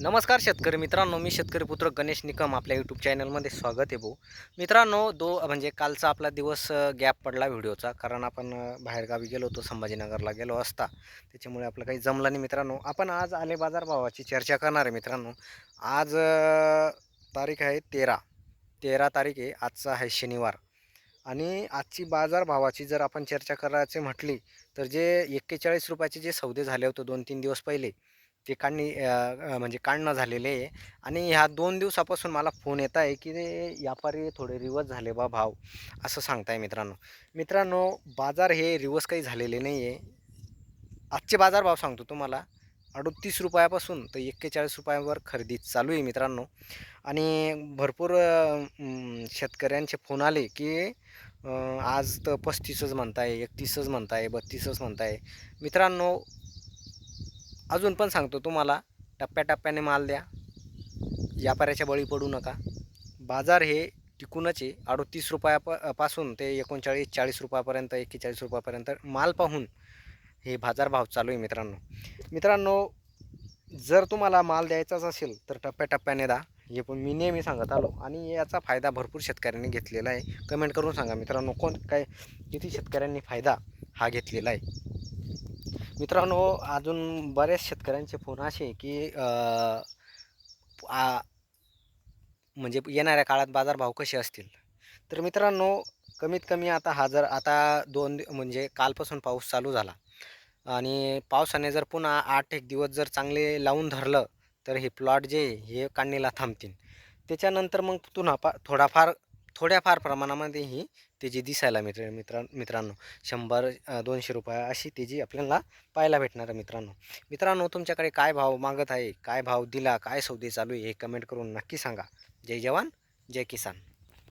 नमस्कार शेतकरी मित्रांनो मी शेतकरी पुत्र गणेश निकम आपल्या यूट्यूब चॅनलमध्ये स्वागत आहे भाऊ. मित्रांनो दो म्हणजे कालचा आपला दिवस गॅप पडला व्हिडिओचा कारण आपण बाहेरगावी गेलो होतो संभाजीनगरला गेलो असता. त्याच्यामुळे आपलं काही जमलं नाही मित्रांनो. आपण आज आले बाजार भावाची चर्चा करणार आहे मित्रांनो. आज तारीख आहे तेरा. तेरा तारीख आहे आजचा आहे शनिवार. आणि आजची बाजारभावाची जर आपण चर्चा करायची म्हटली तर जे एक्केचाळीस रुपयाचे जे सौदे झाले होते दोन तीन दिवस पहिले ते काढणी म्हणजे काढणं झालेले आहे. आणि ह्या दोन दिवसापासून मला फोन येत आहे की व्यापारी थोडे रिवर्स झाले बा भाव असं सांगताय मित्रांनो. मित्रांनो बाजार हे रिवर्स काही झालेले नाही आहे. आजचे बाजार भाव सांगतो तुम्हाला. अडतीस रुपयापासून तर एक्केचाळीस रुपयावर खरेदी चालू आहे मित्रांनो. आणि भरपूर शेतकऱ्यांचे फोन आले की आज तर पस्तीसच म्हणताय एकतीसच म्हणताय बत्तीसच म्हणताय. मित्रांनो अजून पण सांगतो तुम्हाला टप्प्याटप्प्याने माल द्या. व्यापाऱ्याच्या बळी पडू नका. बाजार हे टिकूनच आहे. अडतीस रुपयापपासून ते एकोणचाळीस चाळीस रुपयापर्यंत एक्केचाळीस रुपयापर्यंत माल पाहून हे बाजारभाव चालू आहे मित्रांनो. मित्रांनो जर तुम्हाला माल द्यायचाच असेल तर टप्प्याटप्प्याने द्या. हे पण मी नेहमी सांगत आलो आणि याचा फायदा भरपूर शेतकऱ्यांनी घेतलेला आहे. कमेंट करून सांगा मित्रांनो कोण काय किती शेतकऱ्यांनी फायदा हा घेतलेला आहे? मित्रांनो अजून बऱ्याच शेतकऱ्यांचे फोन असे की आ- म्हणजे येणाऱ्या काळात बाजारभाव कसे असतील? तर मित्रांनो कमीत कमी आता हा जर आता दोन म्हणजे कालपासून पाऊस चालू झाला. आणि पावसाने जर पुन्हा आठ एक दिवस जर चांगले लावून धरलं तर हे प्लॉट जे आहे, हे काढणीला थांबतील. त्याच्यानंतर मग पुन्हा पा थोडाफार थोड्याफार प्रमाणामध्ये ही तेजी दिसायला मित्र मित्र मित्रांनो शंभर दोनशे रुपये अशी तेजी आपल्याला पाहायला भेटणार आहे मित्रांनो. मित्रांनो तुमच्याकडे काय भाव मागत आहे? काय भाव दिला? काय सौदे चालू आहे? हे कमेंट करून नक्की सांगा. जय जवान जय किसान.